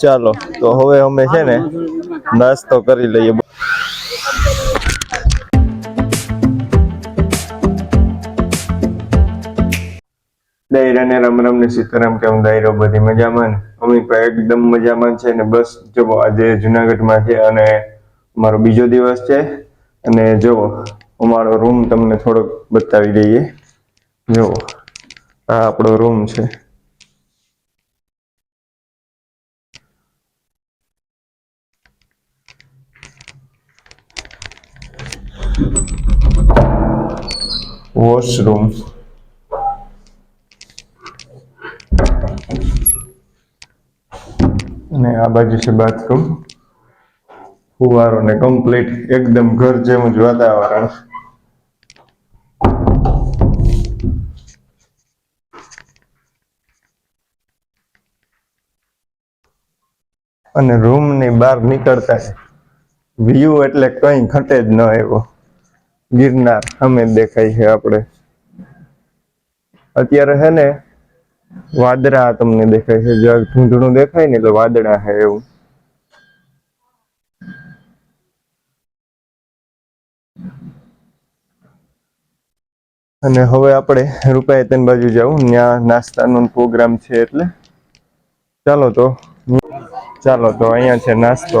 ચાલો, તો હવે અમે છે ને નાસ્તો કરી લઈએ. દાયરા ને રામ રામ ને સીતારામ કેમ દાયરો બધી મજામાં ને? અમે એકદમ મજામાં છે ને, બસ જો આજે જુનાગઢમાં છે અને અમારો બીજો દિવસ છે. અને જો, અમારો રૂમ તમને થોડોક બતાવી દઈએ. જો, આ આપણો રૂમ છે. વોશરૂમ અને આ બાજુ છે બાથરૂમ ફુવારો ને કમ્પ્લીટ એકદમ ઘર જેવું જ વાતાવરણ. અને રૂમની બહાર નીકળતા વ્યૂ એટલે કઈ ઘટે જ ન એવો. ગિરનાર, અમે દેખાય છે આપણે. અત્યારે છે ને, વાદળા તમને દેખાય છે. જગ ધૂંધળું દેખાય ને એટલે વાદળા છે એવું. અને હવે આપણે રૂપાયતન બાજુ જવું ત્યાં નાસ્તાનો પ્રોગ્રામ છે એટલે. ચાલો તો ચાલો તો, અહીંયા છે નાસ્તો.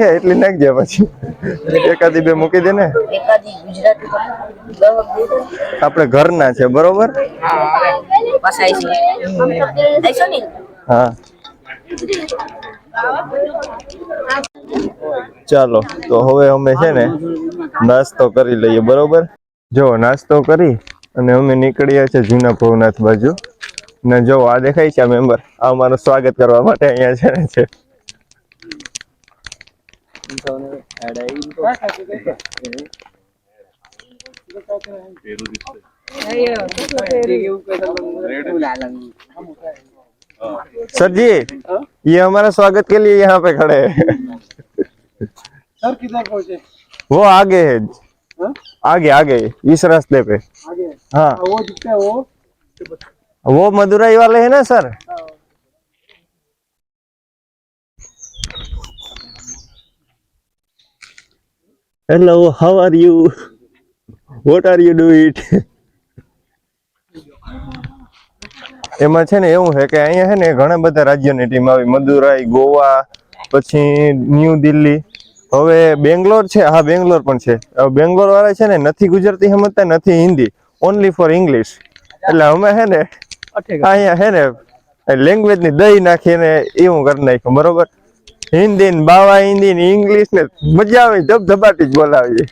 હે એટલી નાખજે પછી. એકાદી બે મૂકી દે ને. ગુજરાતી આપણે ઘરના છે બરોબર? હા. ચાલો તો હવે અમે છે ને નાસ્તો કરી લઈએ બરોબર? જો નાસ્તો કરી અને અમે નીકળ્યા છે જૂના ભવનાથ બાજુ. ને જો આ દેખાય છે આ મેમ્બર આ અમારું સ્વાગત કરવા માટે અહીંયા છે ને છે सर जी ये हमारा स्वागत के लिए यहाँ पे खड़े हैं सर किधर पहुंचे वो आगे है हाँ? आगे आगे इस रास्ते पे आगे हाँ वो दिखता है वो वो मदुरई वाले है ना sir hello how are you what are you do it એમાં છે ને એવું છે કે અહીંયા છે ને ઘણા બધા રાજ્યોની ટીમ આવી મદુરાઈ ગોવા પછી ન્યૂ દિલ્હી હવે બેંગ્લોર છે હા બેંગ્લોર પણ છે હવે બેંગ્લોર વાળા છે ને નથી ગુજરાતી સમજતા નથી હિન્દી ઓનલી ફોર ઇંગ્લિશ એટલે અમે છે ને અહીંયા છે ને લેંગ્વેજની દહીં નાખીને એવું કરી નાખ્યું બરોબર? હિન્દી ને બાવા હિન્દી ને ઇંગ્લિશ ને મજા આવે ધબધબાટી જ બોલાવીએ.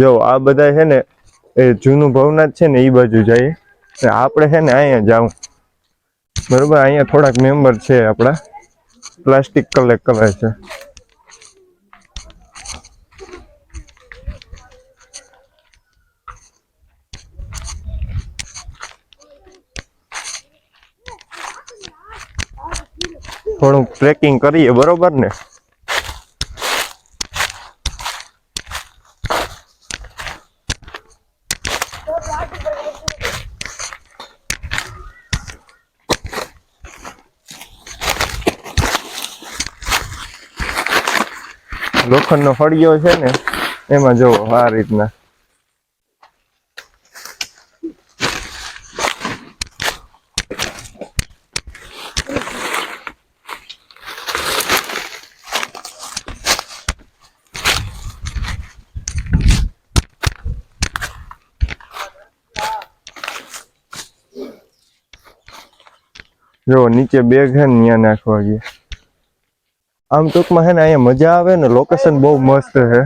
જો, આ બધા છે ને, એ જૂનું ભવનાથ છે ને, એ બાજુ જઈએ. આપણે છે ને અહીંયા જાઉં. બરોબર? અહીંયા થોડાક મેમ્બર છે આપણા. પ્લાસ્ટિક કલેક્ટ કરે છે. થોડુંક ટ્રેકિંગ કરીએ, બરોબર ને? લોખંડ નો ફળિયો છે ને, એમાં જુઓ આ રીતના. જો નીચે બેગ છે ને ત્યાં નાખવા ગયા. આમ ટૂંકમાં હે ને અહીંયા મજા આવે ને લોકેશન બહુ મસ્ત છે.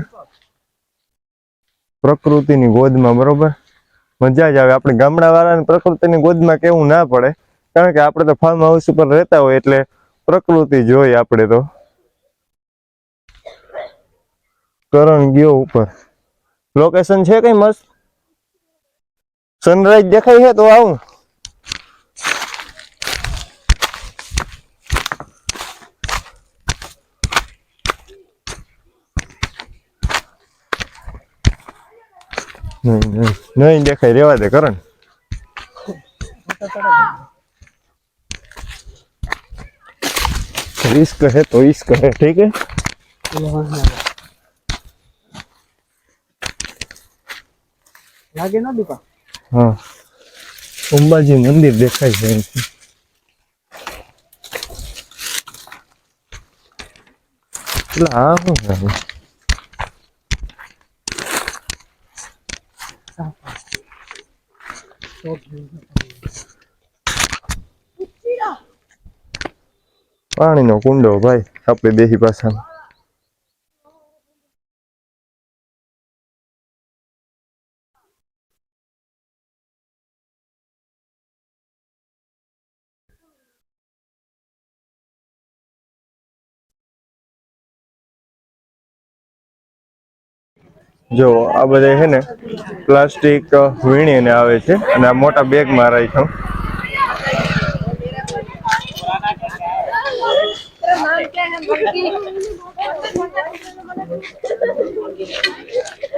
પ્રકૃતિની ગોદમાં, બરોબર? મજા જ આવે. આપણે ગામડા વાળાને પ્રકૃતિની ગોદમાં કેવું ના પડે. કારણ કે આપણે તો ફાર્મ હાઉસ ઉપર રહેતા હોય એટલે પ્રકૃતિ જોઈ આપણે તો. કરણ ગયો ઉપર. લોકેશન છે કઈ મસ્ત? સનરાઈઝ દેખાય છે તો આવું. નહીં નહીં નહીં દેખાય રેવા દે કરણ रिस्क है तो इश्क है ठीक है લાગે ન દીપા हाँ અંબાજી મંદિર દેખાય છે અહીંથી. એટલે આ શું પાણીનો કુંડો ભાઈ આપણે બેસી ભાષામાં જો આ બધા છે ને પ્લાસ્ટિક વીણીને આવે છે અને આ મોટા બેગમાં રાખ્યો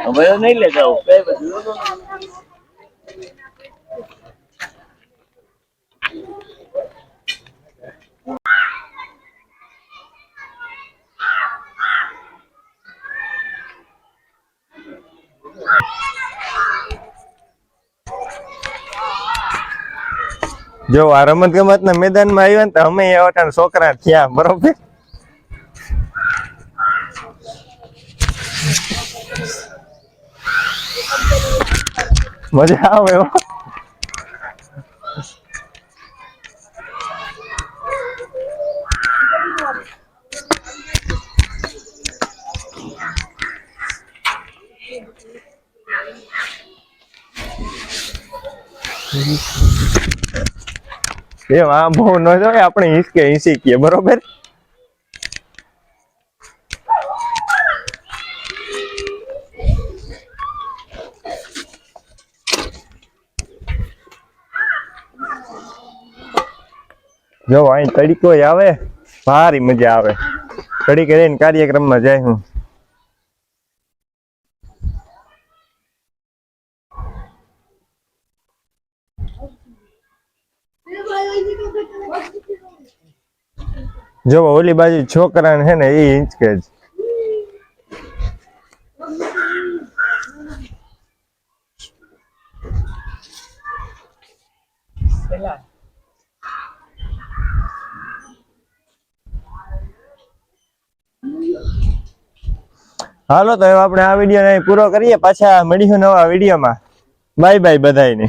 હવે નહીં લે જો આ રમત ગમત ના મેદાનમાં આવ્યા ને તો અમે એવા છોકરા થયા, બરોબર મજા આવે હો. એમ આ બહુ ન જોઈએ આપણે હિસકે હિંસી કીએ બરોબર? જો, અહીં તડીકો આવે, ભારી મજા આવે. તડીકે રહીને કાર્યક્રમમાં જાય હું. જો ઓલી બાજુ છોકરાને છે ને એ હિંચકે જ. હાલો, તો હવે આપણે આ વીડિયો પૂરો કરીએ. પાછા મળીશું નવા વિડીયોમાં. બાય બાય બધાયને.